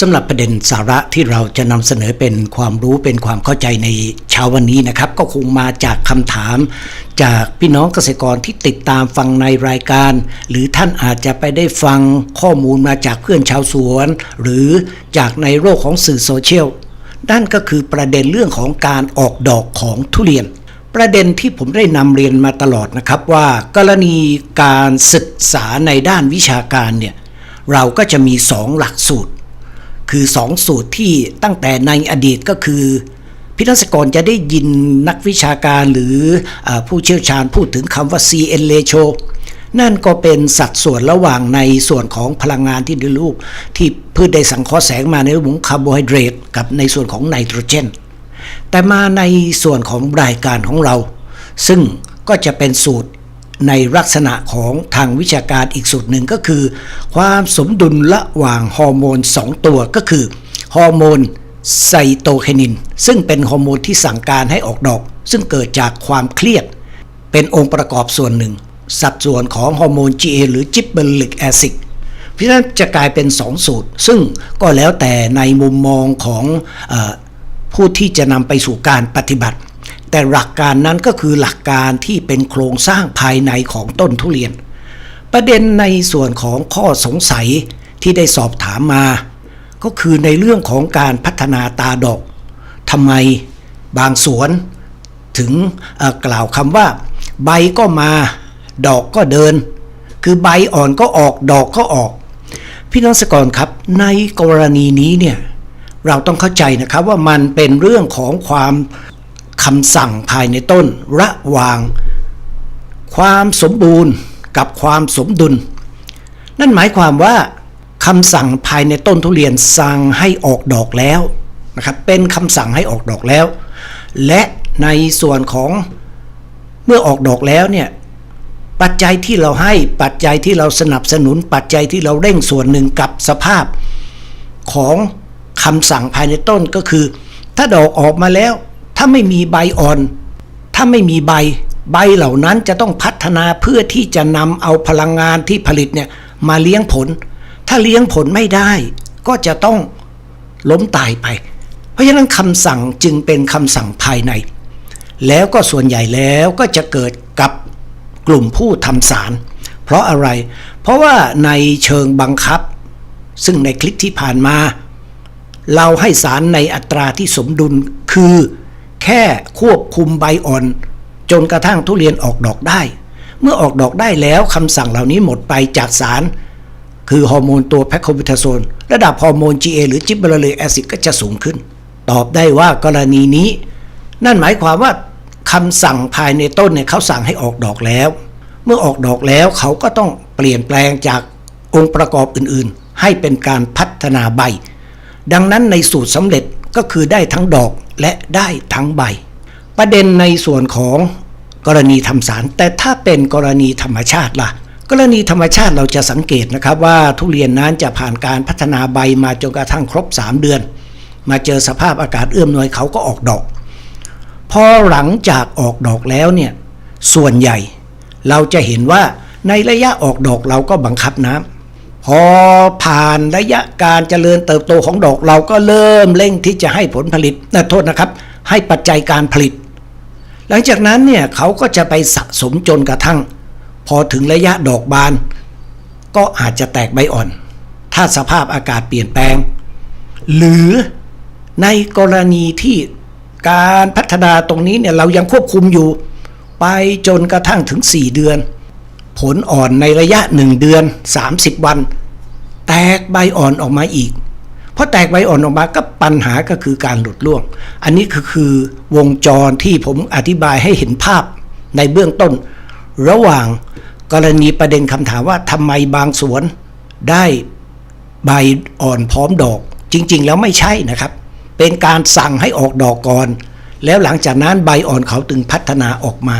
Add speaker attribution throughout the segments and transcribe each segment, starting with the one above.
Speaker 1: สำหรับประเด็นสาระที่เราจะนำเสนอเป็นความรู้เป็นความเข้าใจในเช้าวันนี้นะครับ ก็คงมาจากคำถาม จากพี่น้องเกษตรกรที่ติดตามฟังในรายการ หรือท่านอาจจะไปได้ฟังข้อมูลมาจากเพื่อนชาวสวน หรือจากในโลกของสื่อโซเชียลนั่นก็คือประเด็นเรื่องของการออกดอกของทุเรียน ประเด็นที่ผมได้นำเรียนมาตลอดนะครับว่า กรณีการศึกษาในด้านวิชาการเนี่ยเราก็จะมีสองหลักสูตร คือสองสูตรที่ตั้งแต่ในอดีตก็คือพิทักษกรจะได้ยินนักวิชาการหรืออผู้เชี่ยวชาญพูดถึงคำว่า CN ratio นั่นก็เป็นสัดส่วนระหว่างในส่วนของพลังงานที่ในรูป ที่พืชได้สังเคราะห์แสงมาในรูปของคาร์โบไฮเดรตกับในส่วนของไนโตรเจน แต่มาในส่วนของรายการของเรา ซึ่งก็จะเป็นสูตร ในลักษณะของทางวิชาการอีกสูตรหนึ่งก็คือ ความสมดุลระหว่างฮอร์โมน 2 ตัวก็คือฮอร์โมนไซโตเคนิน ซึ่งเป็นฮอร์โมนที่สั่งการให้ออกดอก ซึ่งเกิดจากความเครียด เป็นองค์ประกอบส่วนหนึ่ง สัดส่วนของฮอร์โมน GA หรือจิบเบลิกแอซิดเพราะฉะนั้นจะกลายเป็น 2 สูตร ซึ่งก็แล้วแต่ในมุมมองของอผู้ที่จะนำไปสู่การปฏิบัติ แต่หลักการนั้นก็คือหลักการที่เป็นโครงสร้างภายในของต้นทุเรียน ประเด็นในส่วนของข้อสงสัยที่ได้สอบถามมา ก็คือในเรื่องของการพัฒนาตาดอกทำไมบางสวนถึงกล่าวคำว่า ใบก็มา ดอกก็เดิน คือใบอ่อนก็ออกดอกก็ออก พี่น้องสกรครับ ในกรณีนี้เนี่ยเราต้องเข้าใจนะครับว่ามันเป็นเรื่องของความ คำสั่งภายในต้นระหว่าง ความสมบูรณ์กับความสมดุล นั่นหมายความว่าคำสั่งภายในต้นทุเรียนสั่งให้ออกดอกแล้วนะครับเป็นคำสั่งให้ออกดอกแล้ว และในส่วนของเมื่อออกดอกแล้วเนี่ยปัจจัยที่เราให้ปัจจัยที่เราสนับสนุนปัจจัยที่เราเร่งส่วนหนึ่งกับสภาพของคำสั่งภายในต้นก็คือ ถ้าดอกออกมาแล้วาไม่มีใบอ่อน ถ้าไม่มีใบ ใบเหล่านั้นจะต้องพัฒนาเพื่อที่จะนำเอาพลังงานที่ผลิตเนี่ยมาเลี้ยงผล ถ้าเลี้ยงผลไม่ได้ ก็จะต้องล้มตายไป เพราะฉะนั้นคำสั่งจึงเป็นคำสั่งภายใน แล้วก็ส่วนใหญ่แล้วก็จะเกิดกับกลุ่มผู้ทำสาร เพราะอะไร เพราะว่าในเชิงบังคับ ซึ่งในคลิปที่ผ่านมา เราให้สารในอัตราที่สมดุลคือ แค่ควบคุมใบอ่อน จนกระทั่งทุเรียนออกดอกได้ เมื่อออกดอกได้แล้วคำสั่งเหล่านี้หมดไปจากสาร คือฮอร์โมนตัวแพคโคบิทาโซนระดับฮอร์โมน GA หรือจิบเบลเลแอซิดก็จะสูงขึ้น ตอบได้ว่ากรณีนี้ นั่นหมายความว่าคำสั่งภายในต้นเนี่ยเขาสั่งให้ออกดอกแล้ว เมื่อออกดอกแล้วเขาก็ต้องเปลี่ยนแปลงจากองค์ประกอบอื่นๆ ให้เป็นการพัฒนาใบ ดังนั้นในสูตรสำเร็จก็คือได้ทั้งดอก และได้ทั้งใบ ประเด็นในส่วนของกรณีทำสาร แต่ถ้าเป็นกรณีธรรมชาติล่ะ กรณีธรรมชาติเราจะสังเกตนะครับว่าทุเรียนนั้นจะผ่านการพัฒนาใบมาจนกระทั่งครบ 3 เดือน มาเจอสภาพอากาศเอื้อมหน่วยเขาก็ออกดอก พอหลังจากออกดอกแล้วเนี่ยส่วนใหญ่ เราจะเห็นว่าในระยะออกดอกเราก็บังคับน้ำ พอผ่านระยะการเจริญเติบโตของดอกเราก็เริ่มเร่งที่จะให้ผลผลิตนะโทษนะครับ ให้ปัจจัยการผลิต หลังจากนั้นเนี่ยเขาก็จะไปสะสมจนกระทั่ง พอถึงระยะดอกบาน ก็อาจจะแตกใบอ่อน ถ้าสภาพอากาศเปลี่ยนแปลง หรือในกรณีที่การพัฒนาตรงนี้เนี่ยเรายังควบคุมอยู่ ไปจนกระทั่งถึง 4 เดือน ผลอ่อนในระยะ 1 เดือน 30 วัน แตกใบอ่อนออกมาอีกพอแตกใบอ่อนออกมาก็ปัญหาก็คือการหลุดร่วง อันนี้คือคือวงจรที่ผมอธิบายให้เห็นภาพในเบื้องต้น ระหว่างกรณีประเด็นคำถามว่าทำไมบางสวนได้ใบอ่อนพร้อมดอก จริง ๆ แล้วไม่ใช่นะครับ เป็นการสั่งให้ออกดอกก่อน แล้วหลังจากนั้นใบอ่อนเขาถึงพัฒนาออกมา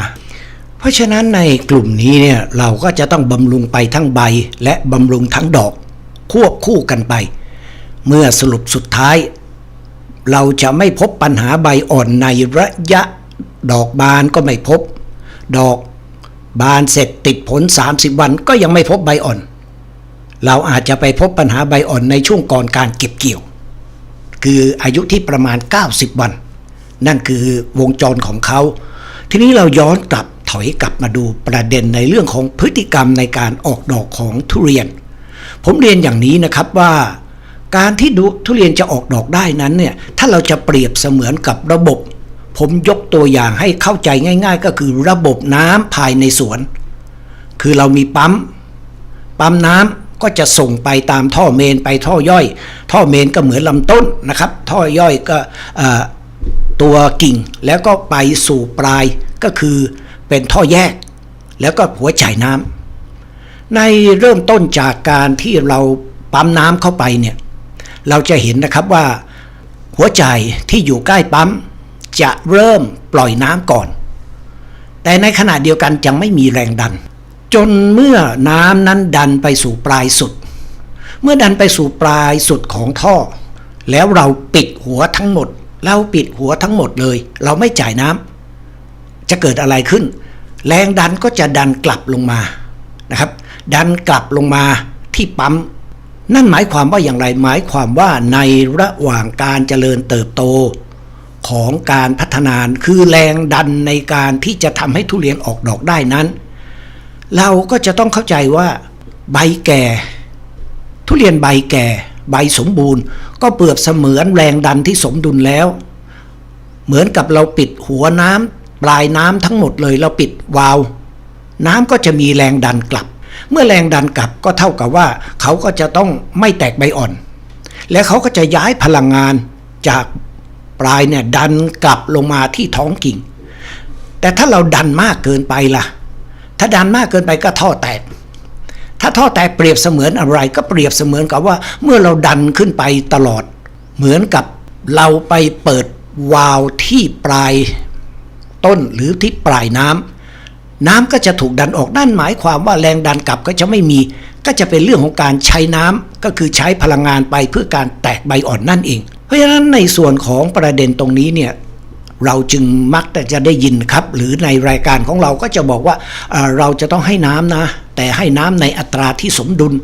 Speaker 1: ราะฉะนั้นในกลุ่มนี้เนี่ยเราก็จะต้องบำรุงไปทั้งใบและบำรุงทั้งดอก ควบคู่กันไป เมื่อสรุปสุดท้าย เราจะไม่พบปัญหาใบอ่อนในระยะ ดอกบานก็ไม่พบ ดอกบานเสร็จติดผล 30 วันก็ยังไม่พบใบอ่อน เราอาจจะไปพบปัญหาใบอ่อนในช่วงก่อนการเก็บเกี่ยว คืออายุที่ประมาณ 90 วัน นั่นคือวงจรของเขา ทีนี้เราย้อนกลับ อยกลับมาดูประเด็นในเรื่องของพฤติกรรมในการออกดอกของทุเรียน ผมเรียนอย่างนี้นะครับว่า การที่ดูทุเรียนจะออกดอกได้นั้นเนี่ยถ้าเราจะเปรียบเสมือนกับระบบ ผมยกตัวอย่างให้เข้าใจง่าย ๆ ก็คือระบบน้ำภายในสวน คือเรามีปั๊มปั๊มน้ำก็จะส่งไปตามท่อเมนไปท่อย่อย ท่อเมนก็เหมือนลำต้นนะครับ ท่อย่อยก็ตัวกิ่งแล้วก็ไปสู่ปลายก็คือ เป็นท่อแยก แล้วก็หัวจ่ายน้ำในเริ่มต้นจากการที่เราปั๊มน้ำเข้าไปเนี่ยเราจะเห็นนะครับว่า หัวใจที่อยู่ใกล้ปั๊ม จะเริ่มปล่อยน้ำก่อน แต่ในขณะเดียวกันยังไม่มีแรงดัน จนเมื่อน้ำนั้นดันไปสู่ปลายสุด เมื่อดันไปสู่ปลายสุดของท่อ แล้วเราปิดหัวทั้งหมด เราปิดหัวทั้งหมดเลย เราไม่จ่ายน้ำ จะเกิดอะไรขึ้น แรงดันก็จะดันกลับลงมานะครับ ดันกลับลงมาที่ปั๊ม นั่นหมายความว่าอย่างไรหมายความว่าในระหว่างการเจริญเติบโตของการพัฒนาคือแรงดันในการที่จะทำให้ทุเรียนออกดอกได้นั้น เราก็จะต้องเข้าใจว่า ใบแก่ ทุเรียนใบแก่ ใบสมบูรณ์ ก็เปรียบเสมือนแรงดันที่สมดุลแล้ว เหมือนกับเราปิดหัวน้ำ ปลายน้ำทั้งหมดเลยเราปิดวาล์วน้ำก็จะมีแรงดันกลับ เมื่อแรงดันกลับก็เท่ากับว่า เขาก็จะต้องไม่แตกใบอ่อน และเขาก็จะย้ายพลังงานจากปลายเนี่ยดันกลับลงมาที่ท้องกิ่ง แต่ถ้าเราดันมากเกินไปล่ะ ถ้าดันมากเกินไปก็ท่อแตก ถ้าท่อแตกเปรียบเสมือนอะไร ก็เปรียบเสมือนกับว่า เมื่อเราดันขึ้นไปตลอด เหมือนกับเราไปเปิดวาล์วที่ปลาย ต้นหรือที่ปลายน้ำน้ำก็จะถูกดันออกนั่นหมายความว่าแรงดันกลับก็จะไม่มี ก็จะเป็นเรื่องของการใช้น้ำก็คือใช้พลังงานไปเพื่อการแตกใบอ่อนนั่นเอง เพราะฉะนั้นในส่วนของประเด็นตรงนี้เนี่ยเราจึงมักแต่จะได้ยินครับ หรือในรายการของเราก็จะบอกว่าเราจะต้องให้น้ำนะ แต่ให้น้ำในอัตราที่สมดุล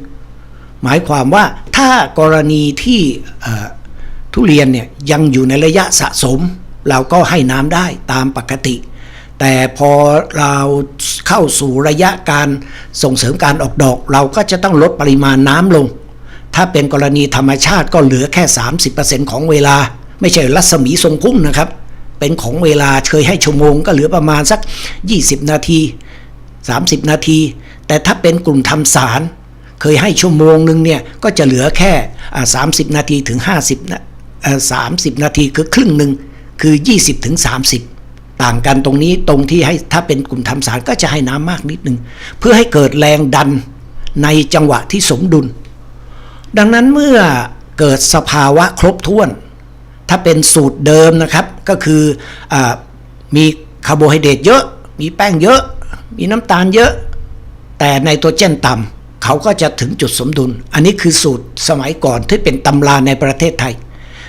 Speaker 1: หมายความว่าถ้ากรณีที่ทุเรียนเนี่ยยังอยู่ในระยะสะสม เราก็ให้น้ำได้ตามปกติ แต่พอเราเข้าสู่ระยะการส่งเสริมการออกดอก เราก็จะต้องลดปริมาณน้ำลง ถ้าเป็นกรณีธรรมชาติก็เหลือแค่ 30%ของเวลา ไม่ใช่รัศมีทรงพุ่งนะครับ เป็นของเวลาเคยให้ชั่วโมงก็เหลือประมาณสัก 20 นาที 30 นาที แต่ถ้าเป็นกลุ่มทำสารเคยให้ชั่วโมงหนึ่งเนี่ยก็จะเหลือแค่ 30 นาทีถึง 50นะ30 นาทีคือครึ่งหนึ่ง คือ 20ถึง30ต่างกันตรงนี้ตรงที่ให้ถ้าเป็นกลุ่มทำสารก็จะให้น้ำมากนิดนึง เพื่อให้เกิดแรงดันในจังหวะที่สมดุล ดังนั้นเมื่อเกิดสภาวะครบถ้วน ถ้าเป็นสูตรเดิมนะครับก็คืออมีคาร์โบไฮเดรตเยอะ มีแป้งเยอะ มีน้ำตาลเยอะ แต่ไนโตรเจนต่ำเขาก็จะถึงจุดสมดุล อันนี้คือสูตรสมัยก่อนที่เป็นตำราในประเทศไทย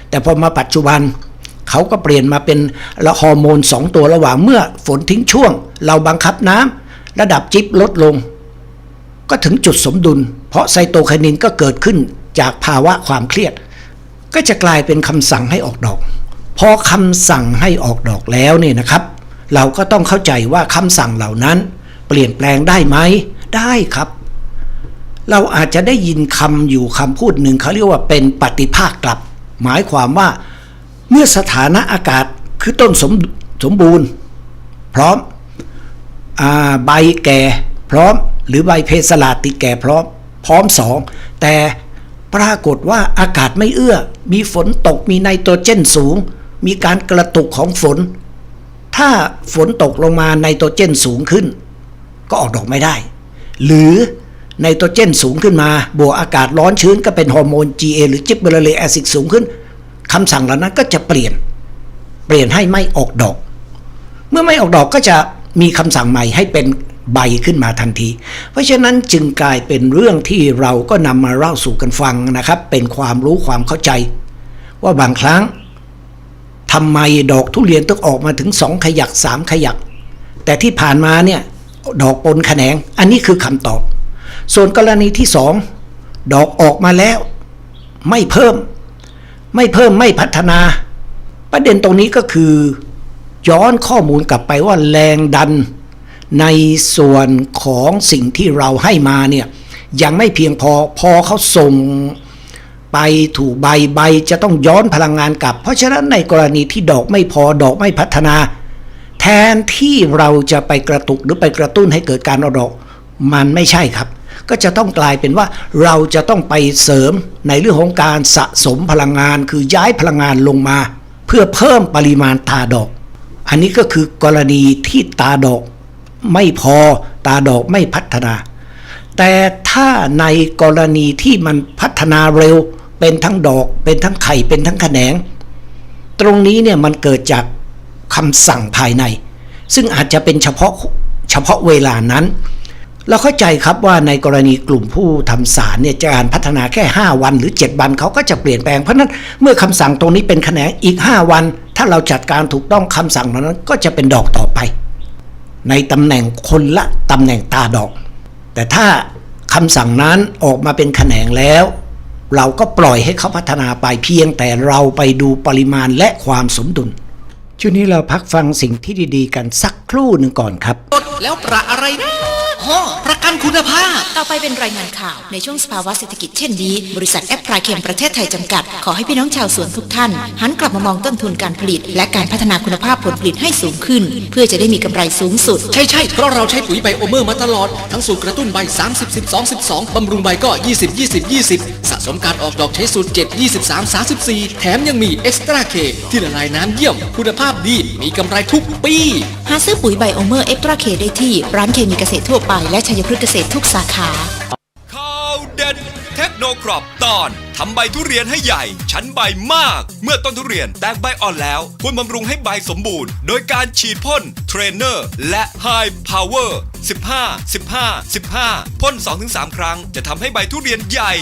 Speaker 1: แต่พอมาปัจจุบัน เขาก็เปลี่ยนมาเป็นละฮอร์โมน 2 ตัวระหว่างเมื่อฝนทิ้งช่วง เราบังคับน้ำระดับจิ๊บลดลง ก็ถึงจุดสมดุล เพราะไซโตไคนินก็เกิดขึ้นจากภาวะความเครียด ก็จะกลายเป็นคำสั่งให้ออกดอก พอคำสั่งให้ออกดอกแล้วเนี่ยนะครับ เราก็ต้องเข้าใจว่าคำสั่งเหล่านั้น เปลี่ยนแปลงได้ไหมได้ครับเราอาจจะได้ยินคำอยู่คำพูดหนึ่งเขาเรียกว่าเป็นปฏิภาคกลับ หมายความว่า เมื่อสถานะอากาศคือต้นสมสมบูรณ์ พร้อมอใบแก่พร้อม หรือใบเพสลาติแก่พร้อม พร้อมสองแต่ปรากฏว่าอากาศไม่เอื้อ มีฝนตกมีไนโตรเจนสูง มีการกระตุกของฝน ถ้าฝนตกลงมาไนโตรเจนสูงขึ้น ก็ออกดอกไม่ได้ หรือไนโตรเจนสูงขึ้นมา บวกอากาศร้อนชื้นก็เป็นฮอร์โมน GA หรือจิบเบอร์เลแอซิดสูงขึ้น คำสั่งเหล่านั้นก็จะเปลี่ยน เปลี่ยนให้ไม่ออกดอก เมื่อไม่ออกดอกก็จะมีคำสั่งใหม่ให้เป็นใบขึ้นมาทันที เพราะฉะนั้นจึงกลายเป็นเรื่องที่เราก็นำมาเล่าสู่กันฟังนะครับ เป็นความรู้ความเข้าใจ ว่าบางครั้งทำไมดอกทุเรียนต้องออกมาถึงสองขยักสามขยัก แต่ที่ผ่านมาเนี่ยดอกปนแขนง อันนี้คือคำตอบ ส่วนกรณีที่สองดอกออกมาแล้ว ไม่เพิ่ม ไม่เพิ่มไม่พัฒนา ประเด็นตรงนี้ก็คือ ย้อนข้อมูลกลับไปว่าแรงดัน ในส่วนของสิ่งที่เราให้มาเนี่ยยังไม่เพียงพอพอเขาส่งไปถูกใบใบจะต้องย้อนพลังงานกลับ เพราะฉะนั้นในกรณีที่ดอกไม่พอดอกไม่พัฒนา แทนที่เราจะไปกระตุกหรือไปกระตุ้นให้เกิดการเอดอก มันไม่ใช่ครับ ก็จะต้องกลายเป็นว่าเราจะต้องไปเสริมในเรื่องของการสะสมพลังงาน คือย้ายพลังงานลงมา เพื่อเพิ่มปริมาณตาดอก อันนี้ก็คือกรณีที่ตาดอกไม่พอตาดอกไม่พัฒนา แต่ถ้าในกรณีที่มันพัฒนาเร็ว เป็นทั้งดอกเป็นทั้งไข่เป็นทั้งแขนง ตรงนี้เนี่ยมันเกิดจากคำสั่งภายใน ซึ่งอาจจะเป็นเฉพาะเฉพาะเวลานั้น เราเข้าใจครับว่าในกรณีกลุ่มผู้ทำสารเนี่ยจะการพัฒนาแค่ 5 วันหรือ 7 วันเขาก็จะเปลี่ยนแปลงเพราะนั้นเมื่อคำสั่งตรงนี้เป็นแขนงอีก 5 วัน ถ้าเราจัดการถูกต้องคำสั่งนั้นก็จะเป็นดอกต่อไป ในตำแหน่งคนละตำแหน่งตาดอก แต่ถ้าคำสั่งนั้นออกมาเป็นแขนงแล้ว เราก็ปล่อยให้เขาพัฒนาไปเพียงแต่เราไปดูปริมาณและความสมดุล ช่วงนี้เราพักฟังสิ่งที่ดีๆ กันสักครู่หนึ่งก่อนครับ
Speaker 2: แล้วประอะไรนะอ๋อประกันคุณภาพ
Speaker 3: ต่อไปเป็นรายงานข่าว ในช่วงสภาวะเศรษฐกิจเช่นนี้ บริษัทแอปพลายเคมประเทศไทยจำกัด ขอให้พี่น้องชาวสวนทุกท่าน หันกลับมามองต้นทุนการผลิต และการพัฒนาคุณภาพผลผลิตให้สูงขึ้น เพื่อจะได้มีกำไรสูงสุด
Speaker 2: ใช่ใช่เพราะเราใช้ปุ๋ยไบโอเมอร์มาตลอด ทั้งสูตรกระตุ้นใบ 30 12 12บำรุงใบก็ 20 20 20 สะสมการออกดอกใช้สูตร 7 23 34 แถมยังมีเอ็กซ์ตร้าเคที่ละลายน้ำเยี่ยมคุณภาพดี มีกำไรทุกปี
Speaker 3: หาซื้อปุ๋ยไบโอเมอร์เอ็กตร้าเคได้ที่ ร้านเคมีเกษตรทั่วไปและชัยพฤกษ์เกษตรทุกสาขา
Speaker 4: ข่าวเด็ดเทคโนครอปตอนทำใบทุเรียนให้ใหญ่ ชั้นใบมาก เมื่อต้นทุเรียนแตกใบอ่อนแล้วควรบำรุงให้ใบสมบูรณ์ โดยการฉีดพ่นเทรนเนอร์และ High Power 15 15 15 พ่น 2-3 ครั้ง จะทำให้ใบทุเรียนใหญ่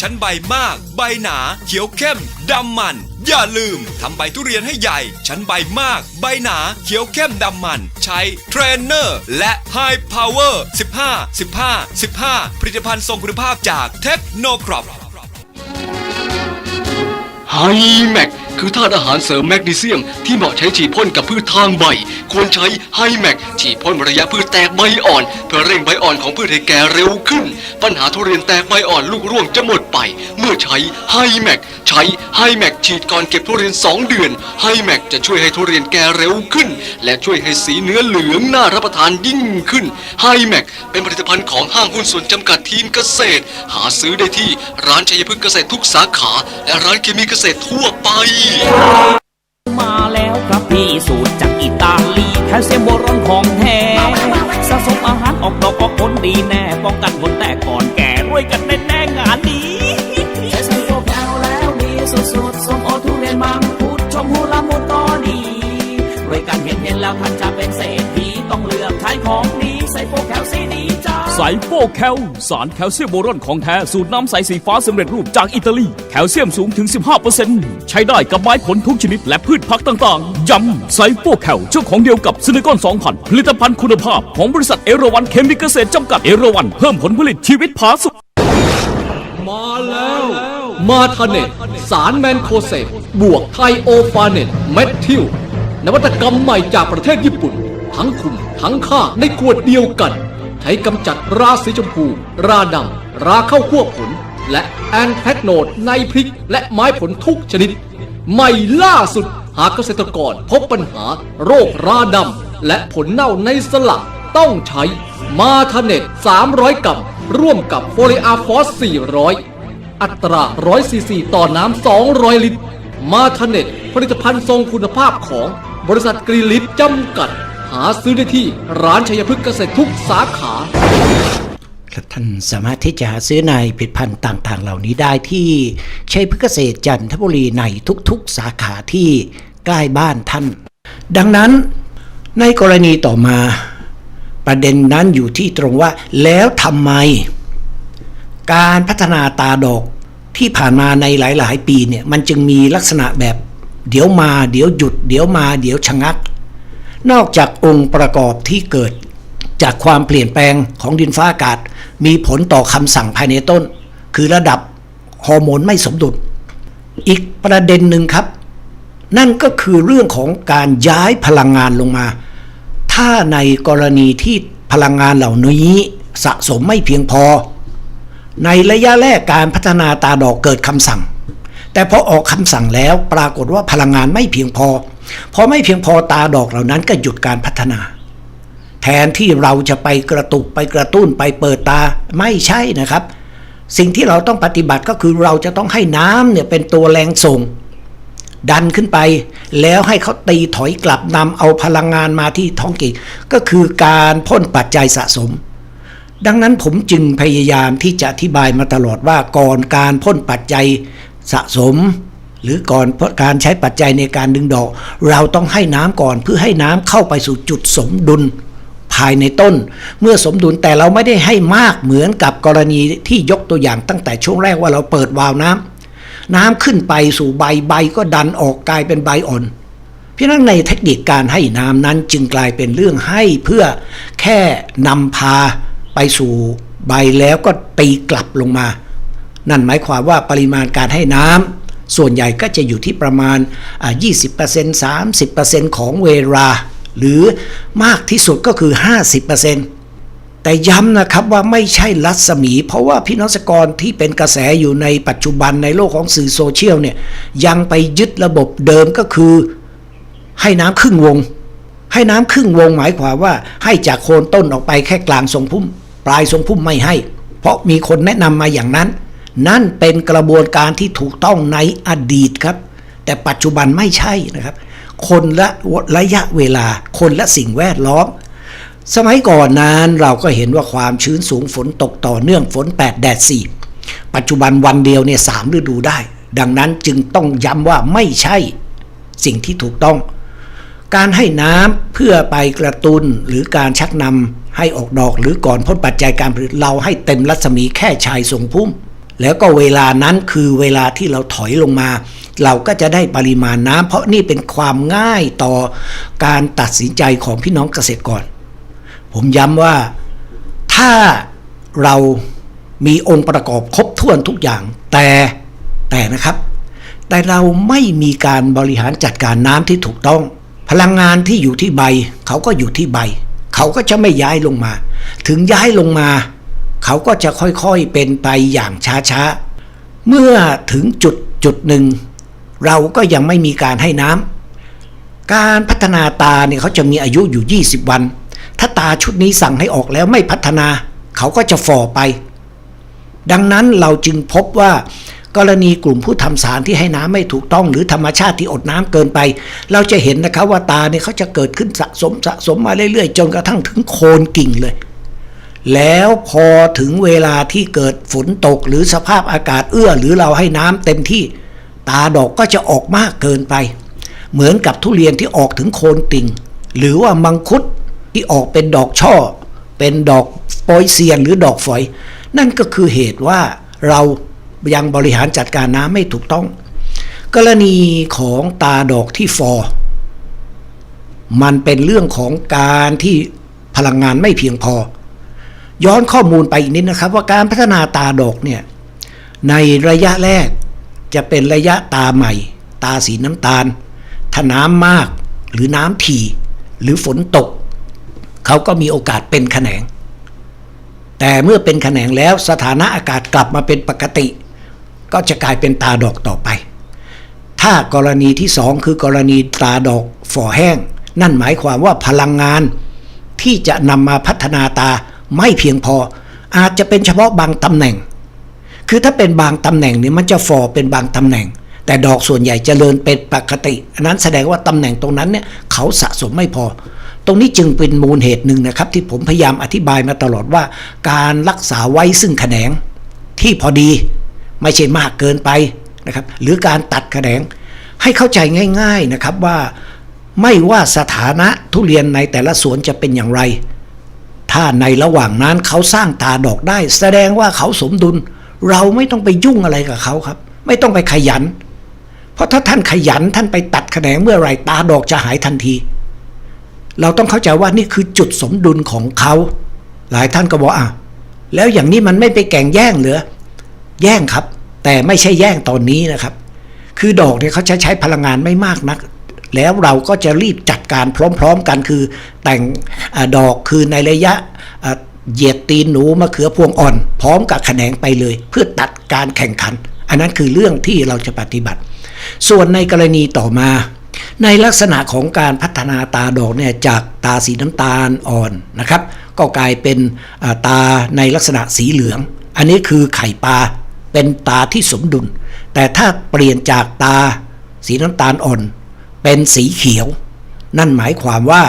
Speaker 4: ชั้นใบมาก ใบหนา เขียวเข้มดำมัน อย่าลืมทำใบทุเรียนให้ใหญ่ ชั้นใบมาก ใบหนา เขียวเข้มดำมัน ใช้เทรนเนอร์ และ High Power 15 15 15 ผลิตภัณฑ์ทรงคุณภาพจากเทคโนครอป
Speaker 5: ไฮแมก คือธาตุอาหารเสริมแมกนีเซียม ที่เหมาะใช้ฉีดพ่นกับพืชทางใบ ควรใช้ไฮแมกฉีดพ่นระยะพืชแตกใบอ่อน เพื่อเร่งใบอ่อนของพืชให้แก่เร็วขึ้น ปัญหาทุเรียนแตกใบอ่อนลูกร่วงจะหมดไป เมื่อใช้ไฮแมกใช้ไฮแมกฉีดก่อนเก็บทุเรียน 2 เดือนไฮแมกจะช่วยให้ทุเรียนแก่เร็วขึ้น และช่วยให้สีเนื้อเหลืองน่ารับประทานยิ่งขึ้นไฮแมกเป็นผลิตภัณฑ์ของห้างหุ้นส่วนจำกัดทีมเกษตร หาซื้อได้ที่ร้านชัยพฤกษ์เกษตรทุกสาขา และร้านเคมีเกษตรทั่วไป
Speaker 6: มาแล้วครับพี่สูตรจากอิตาลีแคลเซียมโบรอนของแท้สะสมอาหารออกดอกออกผลดีแน่ป้องกันผลแต่ก่อนแก่รวยกันแน่แน่งานนี้ใช้สโลแก้วแล้วดีสุดๆสมโอทุเรียนมังคุดชมพูละมุดก็ดีรวยกันเห็นเห็นแล้วท่านจะเป็นเศรษฐีต้องเลือกใช้ของ ใสโฟแคล
Speaker 7: สารแคลเซียมโบรอนของแท้ สูตรน้ำใสสีฟ้าสำเร็จรูปจากอิตาลี แคลเซียมสูงถึง 15%ใช้ได้กับไม้ผลทุกชนิดและพืชพักต่างๆ ย้ำไซโฟแคลเจ้าของเดียวกับซิลิคอน2,000 ผลิตภัณฑ์คุณภาพของบริษัทเอราวันเคมีเกษตรจำกัดเอราวันเพิ่มผลผลิตชีวิตผาสุก
Speaker 8: มาแล้ว มาทาเนตสารแมนโคเซตบวกไทโอฟาเนตเมทิลนวัตกรรมใหม่จากประเทศญี่ปุ่น ทั้งคุมทั้งฆ่าในขวดเดียวกัน ช้กำจัดราสีชมพู ราดำราเข้าควบผล และแอนแทกโนดในพริก และไม้ผลทุกชนิด ใหม่ล่าสุดหากเกษตรกรพบปัญหา โรคราดำและผลเน่าในสลักต้องใช้ มาทาเน็ต300 กรัม ร่วมกับโฟลิอาฟอส 400 อัตรา 100 ซีซี ต่อน้ำ 200 ลิตร มาทาเน็ตผลิตภัณฑ์ทรงคุณภาพของบริษัทกรีลิตจำกัดาซื้อได้ที่ร้านชัยพฤกษ์เกษตรทุกสาขา
Speaker 1: และท่านสามารถที่จะหาซื้อในผลิตภัณฑ์ต่างๆ เหล่านี้ได้ที่ชัยพฤกษ์เกษตรจันทบุรีในทุกๆ สาขาที่ใกล้บ้านท่าน ดังนั้นในกรณีต่อมา ประเด็นนั้นอยู่ที่ตรงว่าแล้วทำไม การพัฒนาตาดอกที่ผ่านมาในหลาย ๆ ปีเนี่ยมันจึงมีลักษณะแบบ เดี๋ยวมา เดี๋ยวหยุด เดี๋ยวมา เดี๋ยวชะงัก นอกจากองค์ประกอบที่เกิดจากความเปลี่ยนแปลงของดินฟ้าอากาศ มีผลต่อคำสั่งภายในต้น คือระดับฮอร์โมนไม่สมดุล อีกประเด็นหนึ่งครับ นั่นก็คือเรื่องของการย้ายพลังงานลงมา ถ้าในกรณีที่พลังงานเหล่านี้สะสมไม่เพียงพอ ในระยะแรกการพัฒนาตาดอกเกิดคำสั่ง แต่พอออกคำสั่งแล้วปรากฏว่าพลังงานไม่เพียงพอ พอไม่เพียงพอตาดอกเหล่านั้นก็หยุดการพัฒนา แทนที่เราจะไปกระตุกไปกระตุ้นไปเปิดตาไม่ใช่นะครับ สิ่งที่เราต้องปฏิบัติก็คือเราจะต้องให้น้ำเนี่ยเป็นตัวแรงส่ง ดันขึ้นไป แล้วให้เขาตีถอยกลับนำเอาพลังงานมาที่ท้องกิ่งก็คือการพ่นปัจจัยสะสมดังนั้นผมจึงพยายามที่จะอธิบายมาตลอดว่าก่อนการพ่นปัจจัยสะสม หรือก่อนการใช้ปัจจัยในการดึงดอก เราต้องให้น้ำก่อนเพื่อให้น้ำเข้าไปสู่จุดสมดุลภายในต้น เมื่อสมดุลแต่เราไม่ได้ให้มากเหมือนกับกรณีที่ยกตัวอย่างตั้งแต่ช่วงแรกว่าเราเปิดวาล์วน้ำน้ำขึ้นไปสู่ใบใบก็ดันออกกลายเป็นใบอ่อนเพราะนั้นในเทคนิคการให้น้ำนั้นจึงกลายเป็นเรื่องให้เพื่อแค่นำพาไปสู่ใบแล้วก็ตีกลับลงมา นั่นหมายความว่าปริมาณการให้น้ำ ส่วนใหญ่ก็จะอยู่ที่ประมาณ 20% 30%ของเวลา หรือมากที่สุดก็คือ 50%แต่ย้ำนะครับว่าไม่ใช่รัศมี เพราะว่าพี่น้องสกรที่เป็นกระแสอยู่ในปัจจุบันในโลกของสื่อโซเชียลเนี่ยยังไปยึดระบบเดิมก็คือให้น้ำครึ่งวง ให้น้ำครึ่งวงหมายความว่าให้จากโคนต้นออกไปแค่กลางทรงพุ่ม ปลายทรงพุ่มไม่ให้ เพราะมีคนแนะนำมาอย่างนั้น นั่นเป็นกระบวนการที่ถูกต้องในอดีตครับ แต่ปัจจุบันไม่ใช่นะครับ คนละระยะเวลา คนละสิ่งแวดล้อม สมัยก่อนนั้นเราก็เห็นว่าความชื้นสูงฝนตกต่อเนื่องฝน 8 แดด 4 ปัจจุบันวันเดียวเนี่ยสามฤดูได้ ดังนั้นจึงต้องย้ำว่าไม่ใช่สิ่งที่ถูกต้อง การให้น้ำเพื่อไปกระตุนหรือการชักนำให้ออกดอกหรือก่อนพ้นปัจจัยการผลิตเราให้เต็มรัศมีแค่ชายทรงพุ่ม แล้วก็เวลานั้นคือเวลาที่เราถอยลงมา เราก็จะได้ปริมาณน้ำเพราะนี่เป็นความง่ายต่อการตัดสินใจของพี่น้องเกษตรกร ผมย้ำว่าถ้าเรามีองค์ประกอบครบถ้วนทุกอย่าง แต่แต่นะครับ แต่เราไม่มีการบริหารจัดการน้ำที่ถูกต้อง พลังงานที่อยู่ที่ใบ เขาก็อยู่ที่ใบ เขาก็จะไม่ย้ายลงมา ถึงย้ายลงมา เขาก็จะค่อยๆเป็นไปอย่างช้าๆ เมื่อถึงจุดจุดหนึ่ง เราก็ยังไม่มีการให้น้ำการพัฒนาตาเนี่ยเขาจะมีอายุอยู่ 20 วัน ถ้าตาชุดนี้สั่งให้ออกแล้วไม่พัฒนา เขาก็จะฝ่อไป ดังนั้นเราจึงพบว่ากรณีกลุ่มผู้ทำสารที่ให้น้ำไม่ถูกต้อง หรือธรรมชาติที่อดน้ำเกินไป เราจะเห็นนะครับว่าตาเนี่ยเขาจะเกิดขึ้นสะสมสะสมมาเรื่อยๆ จนกระทั่งถึงโคนกิ่งเลย แล้วพอถึงเวลาที่เกิดฝนตกหรือสภาพอากาศเอื้อ หรือเราให้น้ำเต็มที่ ตาดอกก็จะออกมากเกินไป เหมือนกับทุเรียนที่ออกถึงโคนติ่ง หรือว่ามังคุดที่ออกเป็นดอกช่อ เป็นดอกปอยเซียนหรือดอกฝอย นั่นก็คือเหตุว่าเรายังบริหารจัดการน้ำไม่ถูกต้อง กรณีของตาดอกที่ฟอ มันเป็นเรื่องของการที่พลังงานไม่เพียงพอ ย้อนข้อมูลไปอีกนิดนะครับ ว่าการพัฒนาตาดอกเนี่ยในระยะแรกจะเป็นระยะตาใหม่ ตาสีน้ำตาล ถ้าน้ำมากหรือน้ำถี่ หรือฝนตก เขาก็มีโอกาสเป็นแขนง แต่เมื่อเป็นแขนงแล้วสถานะอากาศกลับมาเป็นปกติ ก็จะกลายเป็นตาดอกต่อไป ถ้ากรณีที่สองคือกรณีตาดอกฝ่อแห้ง นั่นหมายความว่าพลังงานที่จะนำมาพัฒนาตา ไม่เพียงพอ อาจจะเป็นเฉพาะบางตำแหน่ง คือถ้าเป็นบางตำแหน่งเนี่ยมันจะฟอเป็นบางตำแหน่ง แต่ดอกส่วนใหญ่จเจริญเป็นปกติ อันนั้นแสดงว่าตำแหน่งตรงนั้นเนี่ยเขาสะสมไม่พอ ตรงนี้จึงเป็นมูลเหตุหนึ่งนะครับ ที่ผมพยายามอธิบายมาตลอดว่า การรักษาไว้ซึ่งแขนงที่พอดีไม่ใช่มากเกินไปนะครับหรือการตัดแขนงให้เข้าใจง่าย ๆนะครับว่าไม่ว่าสถานะทุเรียนในแต่ละสวนจะเป็นอย่างไร ถ้าในระหว่างนั้นเขาสร้างตาดอกได้ แสดงว่าเขาสมดุล เราไม่ต้องไปยุ่งอะไรกับเขาครับ ไม่ต้องไปขยัน เพราะถ้าท่านขยันท่านไปตัดแขนงเมื่อไรตาดอกจะหายทันที เราต้องเข้าใจว่านี่คือจุดสมดุลของเขา หลายท่านก็บอกอะแล้วอย่างนี้มันไม่ไปแก่งแย่งเหรือแย่งครับ แต่ไม่ใช่แย่งตอนนี้นะครับ คือดอกเนี่ยเขาจะใช้พลังงานไม่มากนัก แล้วเราก็จะรีบจัดการพร้อมๆกันคือ แต่งอดอกคือในระยะเหยียดตีนหนูมะเขือพวงอ่อน พร้อมกับแขนงไปเลย เพื่อตัดการแข่งขัน อันนั้นคือเรื่องที่เราจะปฏิบัติ ส่วนในกรณีต่อมา ในลักษณะของการพัฒนาตาดอกเนี่ยจากตาสีน้ำตาลอ่อนนะครับ ก็กลายเป็นตาในลักษณะสีเหลือง อันนี้คือไข่ปลาเป็นตาที่สมดุล แต่ถ้าเปลี่ยนจากตาสีน้ำตาลอ่อน เป็นสีเขียว นั่นหมายความว่า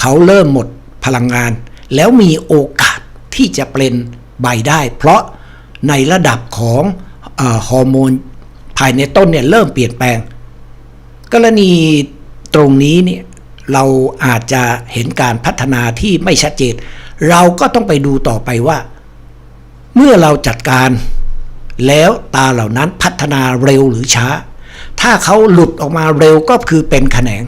Speaker 1: เขาเริ่มหมดพลังงาน แล้วมีโอกาสที่จะเป็นใบได้ เพราะในระดับของอฮอร์โมนภายในต้นเนี่ยเริ่มเปลี่ยนแปลง กรณีตรงนี้เนี่ยเราอาจจะเห็นการพัฒนาที่ไม่ชัดเจน เราก็ต้องไปดูต่อไปว่า เมื่อเราจัดการ แล้วตาเหล่านั้นพัฒนาเร็วหรือช้า ถ้าเขาหลุดออกมาเร็วก็คือเป็นแขนง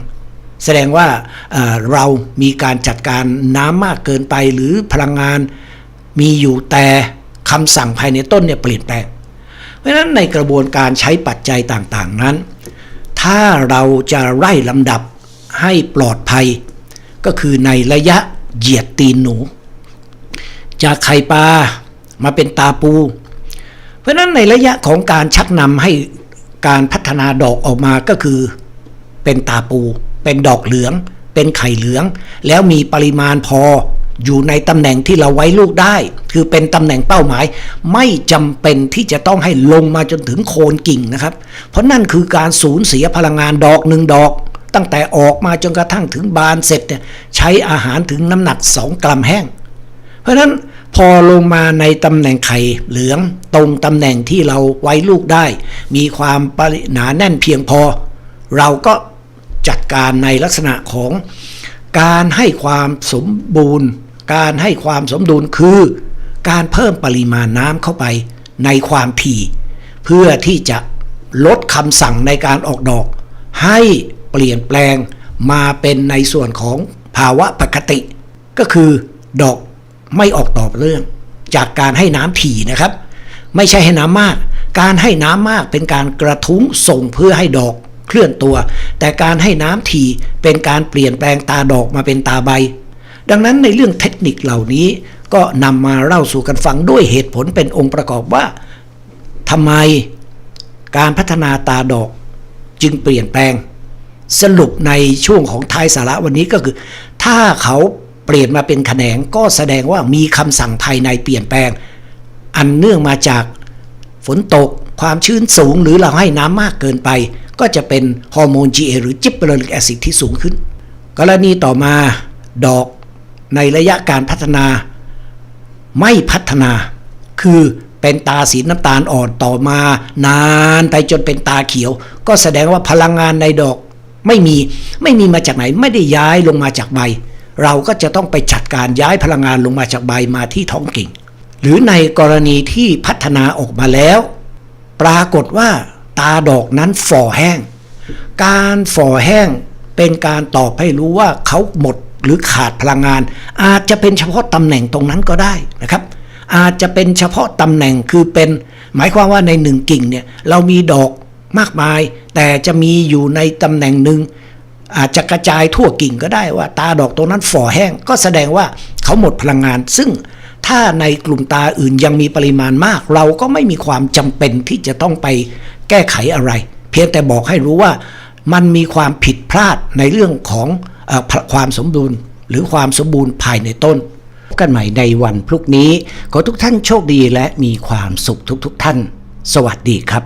Speaker 1: แสดงว่าเเรามีการจัดการน้ำมากเกินไปหรือพลังงานมีอยู่แต่คำสั่งภายในต้นเนี่ยเปลี่ยนแปลง เพราะฉะนั้นในกระบวนการใช้ปัจจัยต่างๆนั้น ถ้าเราจะไล่ลำดับให้ปลอดภัย ก็คือในระยะเหยียดตีนหนู จากไข่ปลามาเป็นตาปู เพราะฉะนั้นในระยะของการชักนำให้ การพัฒนาดอกออกมาก็คือ เป็นตาปู เป็นดอกเหลือง เป็นไข่เหลือง แล้วมีปริมาณพออยู่ในตำแหน่งที่เราไว้ลูกได้ คือเป็นตำแหน่งเป้าหมาย ไม่จำเป็นที่จะต้องให้ลงมาจนถึงโคนกิ่งนะครับ เพราะนั่นคือการสูญเสียพลังงานดอกหนึ่งดอก ตั้งแต่ออกมาจนกระทั่งถึงบานเสร็จเนี่ยใช้อาหารถึงน้ำหนัก 2 กรัมแห้ง เพราะฉะนั้น พอลงมาในตำแหน่งไข่เหลืองตรงตำแหน่งที่เราไว้ลูกได้ มีความปริหนาแน่นเพียงพอ เราก็จัดการในลักษณะของการให้ความสมบูรณ์ การให้ความสมดุลคือ การเพิ่มปริมาณน้ำเข้าไปในความถี่ เพื่อที่จะลดคำสั่งในการออกดอก ให้เปลี่ยนแปลงมาเป็นในส่วนของภาวะปกติ ก็คือดอก ไม่ออกตอบเรื่อง จากการให้น้ำถี่นะครับ ไม่ใช่ให้น้ำมาก การให้น้ำมากเป็นการกระทุ้งส่งเพื่อให้ดอกเคลื่อนตัว แต่การให้น้ำถี่เป็นการเปลี่ยนแปลงตาดอกมาเป็นตาใบ ดังนั้นในเรื่องเทคนิคเหล่านี้ก็นำมาเล่าสู่กันฟังด้วยเหตุผลเป็นองค์ประกอบว่าทำไมการพัฒนาตาดอกจึงเปลี่ยนแปลง สรุปในช่วงของท้ายสาระวันนี้ก็คือ ถ้าเขา เปลี่ยนมาเป็นแขนงก็แสดงว่ามีคำสั่งภายในเปลี่ยนแปลง อันเนื่องมาจากฝนตกความชื้นสูงหรือเราให้น้ำมากเกินไป ก็จะเป็นฮอร์โมน GA หรือจิบเบอริกแอซิดที่สูงขึ้น กรณีต่อมาดอกในระยะการพัฒนา ไม่พัฒนา คือเป็นตาสีน้ำตาลอ่อนต่อมา นานไปจนเป็นตาเขียว ก็แสดงว่าพลังงานในดอกไม่มีไม่มีมาจากไหนไม่ได้ย้ายลงมาจากใบ เราก็จะต้องไปจัดการย้ายพลังงานลงมาจากใบมาที่ท้องกิ่ง หรือในกรณีที่พัฒนาออกมาแล้ว ปรากฏว่าตาดอกนั้นฝ่อแห้ง การฝ่อแห้งเป็นการตอบให้รู้ว่าเขาหมดหรือขาดพลังงาน อาจจะเป็นเฉพาะตำแหน่งตรงนั้นก็ได้นะครับ อาจจะเป็นเฉพาะตำแหน่งคือเป็น หมายความว่าในหนึ่งกิ่งเนี่ยเรามีดอกมากมาย แต่จะมีอยู่ในตำแหน่งหนึ่ง อาจจะกระจายทั่วกิ่งก็ได้ว่า ตาดอกตรงนั้นฝ่อแห้ง ก็แสดงว่าเขาหมดพลังงาน ซึ่งถ้าในกลุ่มตาอื่นยังมีปริมาณมาก เราก็ไม่มีความจำเป็นที่จะต้องไปแก้ไขอะไร เพียงแต่บอกให้รู้ว่ามันมีความผิดพลาดในเรื่องของออความสมดุลหรือความสมบูรณ์ภายในต้นพบกันใหม่ในวันพรุ่งนี้ ขอทุกท่านโชคดีและมีความสุขทุกๆทท่าน สวัสดีครับ